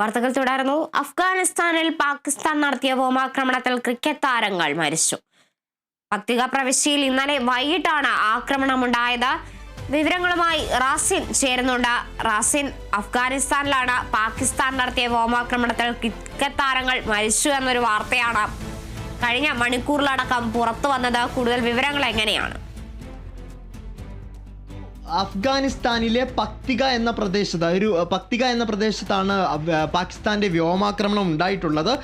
വാർത്തകൾ തുടർന്നു അഫ്ഗാനിസ്ഥാനിൽ പാകിസ്ഥാൻ നടത്തിയ വ്യോമാക്രമണത്തിൽ ക്രിക്കറ്റ് താരങ്ങൾ മരിച്ചു. പക്തിക പ്രവിശ്യയിൽ ഇന്നലെ വൈകിട്ടാണ് ആക്രമണമുണ്ടായത്. വിവരങ്ങളുമായി റാസിൻ ചേരുന്നുണ്ട്. റാസിൻ അഫ്ഗാനിസ്ഥാനിലാണ് പാകിസ്ഥാൻ നടത്തിയ വ്യോമാക്രമണത്തിൽ ക്രിക്കറ്റ് താരങ്ങൾ മരിച്ചു എന്നൊരു വാർത്തയാണ്. കഴിഞ്ഞ മണിക്കൂറിലടക്കം പുറത്തു വന്നത് കൂടുതൽ വിവരങ്ങൾ എങ്ങനെയാണ്? അഫ്ഗാനിസ്ഥാനിലെ പക്തിക എന്ന പ്രദേശത്ത് ഒരു പക്തിക എന്ന പ്രദേശത്താണ് പാകിസ്ഥാന്റെ വ്യോമാക്രമണം ഉണ്ടായിട്ടുള്ളത്.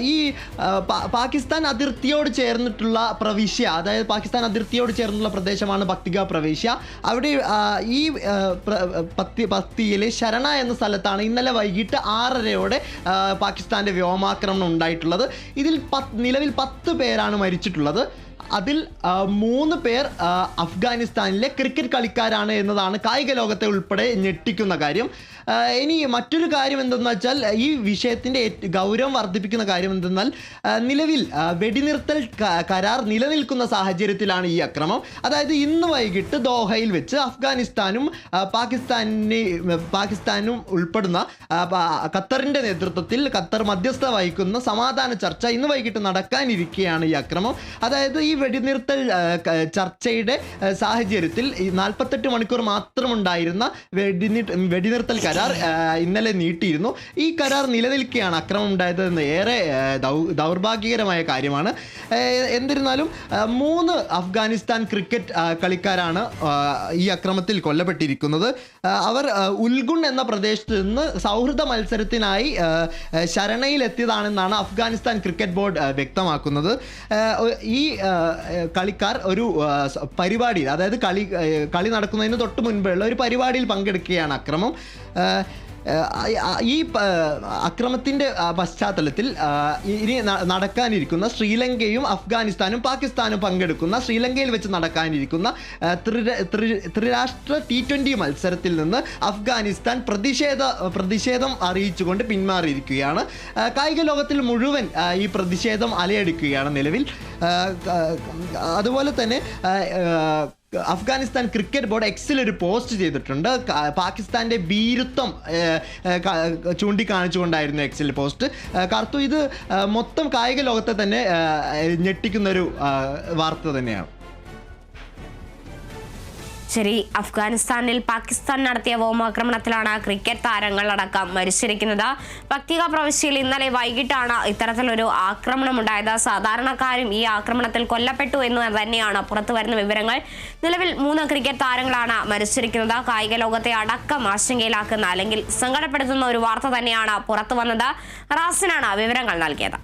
ഈ പാകിസ്ഥാൻ അതിർത്തിയോട് ചേർന്നിട്ടുള്ള പ്രവിശ്യ അതായത് പാകിസ്ഥാൻ അതിർത്തിയോട് ചേർന്നുള്ള പ്രദേശമാണ് ഭക്തിക പ്രവിശ്യ. അവിടെ ഈ പ്ര- ശരണ എന്ന സ്ഥലത്താണ് ഇന്നലെ വൈകിട്ട് ആറരയോടെ പാകിസ്ഥാന്റെ വ്യോമാക്രമണം ഉണ്ടായിട്ടുള്ളത്. ഇതിൽ പത്ത് നിലവിൽ പത്ത് പേരാണ് മരിച്ചിട്ടുള്ളത്. അതിൽ മൂന്ന് പേർ അഫ്ഗാനിസ്ഥാനിലെ ക്രിക്കറ്റ് കളിക്കാരാണ് എന്നതാണ് കായിക ലോകത്തെ ഉൾപ്പെടെ ഞെട്ടിക്കുന്ന കാര്യം. ഇനി മറ്റൊരു കാര്യം എന്തെന്ന് വെച്ചാൽ ഈ വിഷയത്തിന്റെ ഗൗരവം വർദ്ധിപ്പിക്കുന്ന കാര്യം എന്തെന്നാൽ നിലവിൽ വെടിനിർത്തൽ കരാർ നിലനിൽക്കുന്ന സാഹചര്യത്തിലാണ് ഈ അക്രമം. അതായത് ഇന്ന് വൈകിട്ട് ദോഹയിൽ വെച്ച് അഫ്ഗാനിസ്ഥാനും പാകിസ്ഥാനെ പാകിസ്ഥാനി ഉൾപ്പെടുന്ന ഖത്തറിന്റെ നേതൃത്വത്തിൽ ഖത്തർ മധ്യസ്ഥ വഹിക്കുന്ന സമാധാന ചർച്ച ഇന്ന് വൈകിട്ട് നടക്കാനിരിക്കുകയാണ് ഈ അക്രമം. അതായത് ഈ വെടിനിർത്തൽ ചർച്ചയുടെ സാഹചര്യത്തിൽ നാൽപ്പത്തെട്ട് മണിക്കൂർ മാത്രമുണ്ടായിരുന്ന വെടിനിർ വെടിനിർത്തൽ കരാർ ഇന്നലെ നീട്ടിയിരുന്നു. ഈ കരാർ നിലനിൽക്കുകയാണ് അക്രമം ഉണ്ടായത് എന്ന് ദൗ- ദൗർഭാഗ്യകരമായ കാര്യമാണ്. എന്നിരുന്നാലും മൂന്ന് അഫ്ഗാനിസ്ഥാൻ ക്രിക്കറ്റ് കളിക്കാരാണ് ഈ അക്രമത്തിൽ കൊല്ലപ്പെട്ടിരിക്കുന്നത്. അവർ ഉൽഗുൺ എന്ന പ്രദേശത്ത് നിന്ന് സൗഹൃദ മത്സരത്തിനായി ശരണയിലെത്തിയതാണെന്നാണ് അഫ്ഗാനിസ്ഥാൻ ക്രിക്കറ്റ് ബോർഡ് വ്യക്തമാക്കുന്നത്. ഈ കളിക്കാർ ഒരു പരിപാടിയിൽ അതായത് കളി കളി നടക്കുന്നതിന് തൊട്ട് മുൻപുള്ള ഒരു പരിപാടിയിൽ പങ്കെടുക്കുകയാണ് അക്രമം. ഈ അക്രമത്തിന്റെ പശ്ചാത്തലത്തിൽ ഇനി നടക്കാനിരിക്കുന്ന ശ്രീലങ്കയും അഫ്ഗാനിസ്ഥാനും പാകിസ്ഥാനും പങ്കെടുക്കുന്ന ശ്രീലങ്കയിൽ വെച്ച് നടക്കാനിരിക്കുന്ന ത്രിരാഷ്ട്ര ടി ട്വന്റി മത്സരത്തിൽ നിന്ന് അഫ്ഗാനിസ്ഥാൻ പ്രതിഷേധ പ്രതിഷേധം അറിയിച്ചുകൊണ്ട് പിന്മാറിയിരിക്കുകയാണ്. കായിക ലോകത്തിൽ മുഴുവൻ ഈ പ്രതിഷേധം അലയടിക്കുകയാണ് നിലവിൽ. അതുപോലെ തന്നെ അഫ്ഗാനിസ്ഥാൻ ക്രിക്കറ്റ് ബോർഡ് എക്സിൽ ഒരു പോസ്റ്റ് ചെയ്തിട്ടുണ്ട്. പാകിസ്ഥാന്റെ ഭീരുത്വം ചൂണ്ടിക്കാണിച്ചുകൊണ്ടായിരുന്നു എക്സിൽ പോസ്റ്റ്. കറുത്തു ഇത് മൊത്തം കായിക ലോകത്തെ തന്നെ ഞെട്ടിക്കുന്നൊരു വാർത്ത തന്നെയാണ്. ശരി അഫ്ഗാനിസ്ഥാനിൽ പാകിസ്ഥാൻ നടത്തിയ വ്യോമാക്രമണത്തിലാണ് ക്രിക്കറ്റ് താരങ്ങൾ അടക്കം മരിച്ചിരിക്കുന്നത്. പക്തിക പ്രവിശ്യയിൽ ഇന്നലെ വൈകിട്ടാണ് ഇത്തരത്തിലൊരു ആക്രമണം ഉണ്ടായത് സാധാരണക്കാരും ഈ ആക്രമണത്തിൽ കൊല്ലപ്പെട്ടു എന്ന് തന്നെയാണ് പുറത്തു വരുന്ന വിവരങ്ങൾ. നിലവിൽ മൂന്ന് ക്രിക്കറ്റ് താരങ്ങളാണ് മരിച്ചിരിക്കുന്നത്. കായിക ലോകത്തെ അടക്കം ആശങ്കയിലാക്കുന്ന അല്ലെങ്കിൽ സങ്കടപ്പെടുത്തുന്ന ഒരു വാർത്ത തന്നെയാണ് പുറത്തു വന്നത് റാസിനാണ് വിവരങ്ങൾ നൽകിയത്.